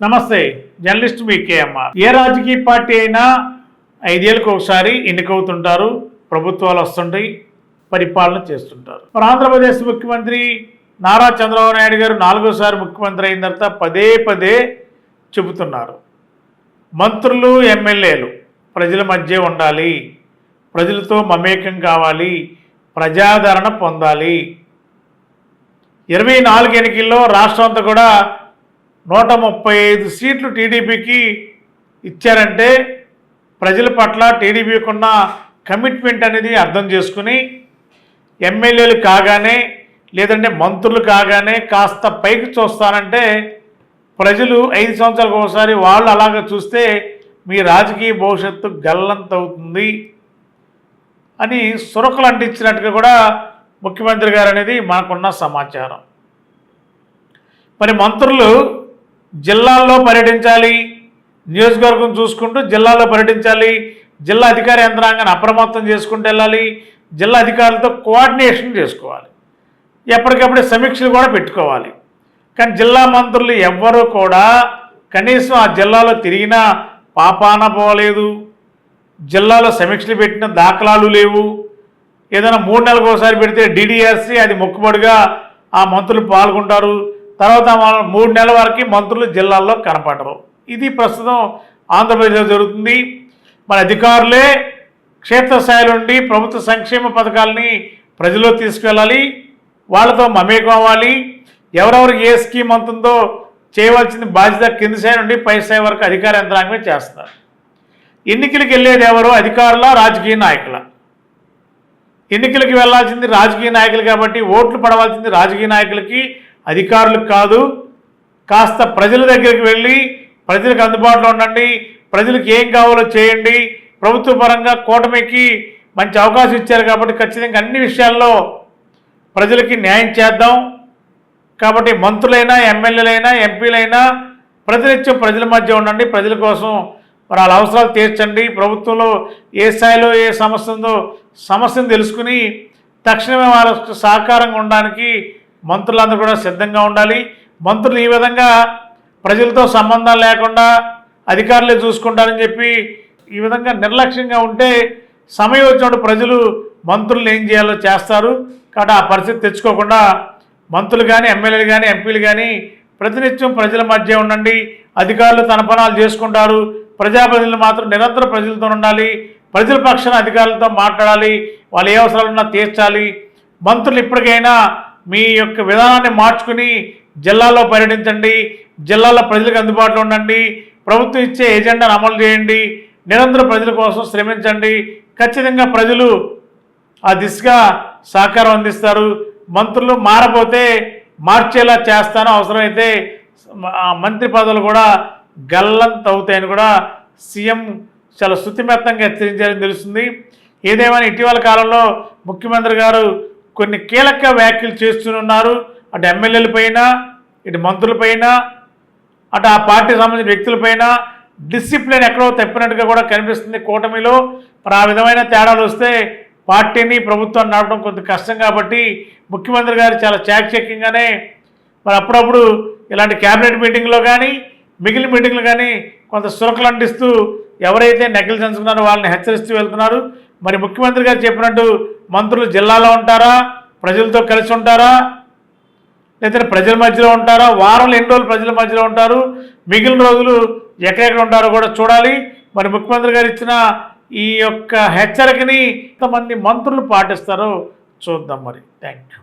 నమస్తే జర్నలిస్ట్ వికేఎంఆర్ ఏ రాజకీయ పార్టీ అయినా ఐదేళ్ళకు ఒకసారి ఎన్నికవుతుంటారు ప్రభుత్వాలు వస్తుంటాయి పరిపాలన చేస్తుంటారు. మరి ఆంధ్రప్రదేశ్ ముఖ్యమంత్రి నారా చంద్రబాబు నాయుడు గారు నాలుగోసారి ముఖ్యమంత్రి అయిన తర్వాత పదే పదే చెబుతున్నారు. మంత్రులు ఎమ్మెల్యేలు ప్రజల మధ్య ఉండాలి ప్రజలతో మమేకం కావాలి ప్రజాదరణ పొందాలి. ఇరవై నాలుగు ఎన్నికల్లో రాష్ట్రం అంతా కూడా నూట ముప్పై ఐదు సీట్లు టీడీపీకి ఇచ్చారంటే ప్రజల పట్ల టీడీపీకి ఉన్న కమిట్మెంట్ అనేది అర్థం చేసుకుని ఎమ్మెల్యేలు కాగానే లేదంటే మంత్రులు కాగానే కాస్త పైకి చూస్తానంటే ప్రజలు ఐదు సంవత్సరాలకు ఒకసారి వాళ్ళు అలాగ చూస్తే మీ రాజకీయ భవిష్యత్తు గల్లంతవుతుంది అని సురకులు అంటించినట్టుగా కూడా ముఖ్యమంత్రి గారు అనేది మనకున్న సమాచారం. మరి మంత్రులు జిల్లాల్లో పర్యటించాలి. నియోజకవర్గం చూసుకుంటూ జిల్లాలో పర్యటించాలి. జిల్లా అధికార యంత్రాంగాన్ని అప్రమత్తం చేసుకుంటూ వెళ్ళాలి. జిల్లా అధికారులతో కోఆర్డినేషన్ చేసుకోవాలి. ఎప్పటికప్పుడు సమీక్షలు కూడా పెట్టుకోవాలి. కానీ జిల్లా మంత్రులు ఎవ్వరూ కూడా కనీసం ఆ జిల్లాలో తిరిగినా పాపాన పోలేదు. జిల్లాలో సమీక్షలు పెట్టిన దాఖలాలు లేవు. ఏదైనా మూడు నెలలకు ఒకసారి పెడితే డిడిఆర్సి అది మొక్కుబడిగా ఆ మంత్రులు పాల్గొంటారు. తర్వాత మూడు నెలల వరకు మంత్రులు జిల్లాల్లో కనపడరు. ఇది ప్రస్తుతం ఆంధ్రప్రదేశ్లో జరుగుతుంది. మన అధికారులే క్షేత్రస్థాయిలో ఉండి ప్రభుత్వ సంక్షేమ పథకాలని ప్రజల్లో తీసుకెళ్ళాలి వాళ్ళతో మమేకం అవ్వాలి. ఎవరెవరికి ఏ స్కీమ్ అంతుందో చేయవలసిన బాధ్యత కింద స్థాయి నుండి పై స్థాయి వరకు అధికార యంత్రాంగమే చేస్తారు ఎన్నికలకు వెళ్ళేది ఎవరు? అధికారుల రాజకీయ నాయకుల. ఎన్నికలకు వెళ్ళాల్సింది రాజకీయ నాయకులు కాబట్టి ఓట్లు పడవలసింది రాజకీయ నాయకులకి అధికారులకు కాదు కాస్త ప్రజల దగ్గరికి వెళ్ళి ప్రజలకు అందుబాటులో ఉండండి ప్రజలకు ఏం కావాలో చేయండి. ప్రభుత్వ పరంగా కూటమికి మంచి అవకాశం ఇచ్చారు కాబట్టి ఖచ్చితంగా అన్ని విషయాల్లో ప్రజలకి న్యాయం చేద్దాం. కాబట్టి మంత్రులైనా ఎమ్మెల్యేలైనా ఎంపీలైనా ప్రతినిత్యం ప్రజల మధ్య ఉండండి ప్రజల కోసం మరి వాళ్ళ అవసరాలు తీర్చండి. ప్రభుత్వంలో ఏ స్థాయిలో ఏ సమస్య ఉందో సమస్యను తెలుసుకుని తక్షణమే వాళ్ళ సహకారంగా ఉండడానికి మంత్రులందరూ కూడా సిద్ధంగా ఉండాలి. మంత్రులు ఈ విధంగా ప్రజలతో సంబంధం లేకుండా అధికారులే చూసుకుంటారని చెప్పి ఈ విధంగా నిర్లక్ష్యంగా ఉంటే సమయం వచ్చినప్పుడు ప్రజలు మంత్రులు ఏం చేయాలో చేస్తారు. కాబట్టి ఆ పరిస్థితి తెచ్చుకోకుండా మంత్రులు కానీ ఎమ్మెల్యేలు కానీ ఎంపీలు కానీ ప్రతినిత్యం ప్రజల మధ్య ఉండండి. అధికారులు తన పనాలు చేసుకుంటారు. ప్రజాప్రతినిధులు మాత్రం నిరంతరం ప్రజలతో ఉండాలి. ప్రజల పక్షాన అధికారులతో మాట్లాడాలి. వాళ్ళు ఏ అవసరాలున్నా తీర్చాలి. మంత్రులు ఇప్పటికైనా మీ యొక్క విధానాన్ని మార్చుకుని జిల్లాలో పర్యటించండి జిల్లాలో ప్రజలకు అందుబాటులో ఉండండి ప్రభుత్వం ఇచ్చే ఎజెండాను అమలు చేయండి నిరంతరం ప్రజల కోసం శ్రమించండి. ఖచ్చితంగా ప్రజలు ఆ దిశగా సహకారం అందిస్తారు. మంత్రులు మారపోతే మార్చేలా చేస్తాను. అవసరమైతే మంత్రి పదవులు కూడా గల్లంత అవుతాయని కూడా సీఎం చాలా శృతిమెత్తంగా హెచ్చరించారని తెలుస్తుంది. ఏదేమైనా ఇటీవల కాలంలో ముఖ్యమంత్రి గారు కొన్ని కీలక వ్యాఖ్యలు చేస్తున్నారు. అటు ఎమ్మెల్యేలపైన ఇటు మంత్రులపైన అటు ఆ పార్టీకి సంబంధించిన వ్యక్తులపైన డిసిప్లిన్ ఎక్కడో తప్పినట్టుగా కూడా కనిపిస్తుంది కూటమిలో. మరి ఆ విధమైన తేడాలు వస్తే పార్టీని ప్రభుత్వాన్ని నడపడం కొంత కష్టం కాబట్టి ముఖ్యమంత్రి గారు చాలా చాకచక్యంగానే మరి అప్పుడప్పుడు ఇలాంటి క్యాబినెట్ మీటింగ్లో కానీ మిగిలిన మీటింగ్లు కానీ కొంత సురకలు అంటిస్తూ ఎవరైతే నెగ్గలు చంచుకున్నారో వాళ్ళని హెచ్చరిస్తూ వెళ్తున్నారు. మరి ముఖ్యమంత్రి గారు చెప్పినట్టు మంత్రులు జిల్లాలో ఉంటారా? ప్రజలతో కలిసి ఉంటారా? లేదంటే ప్రజల మధ్యలో ఉంటారా? వారంలో ఎన్ని రోజులు ప్రజల మధ్యలో ఉంటారు? మిగిలిన రోజులు ఎక్కడెక్కడ ఉంటారో కూడా చూడాలి. మరి ముఖ్యమంత్రి గారు ఇచ్చిన ఈ యొక్క హెచ్చరికని ఎంతమంది మంత్రులు పాటిస్తారో చూద్దాం మరి. Thank you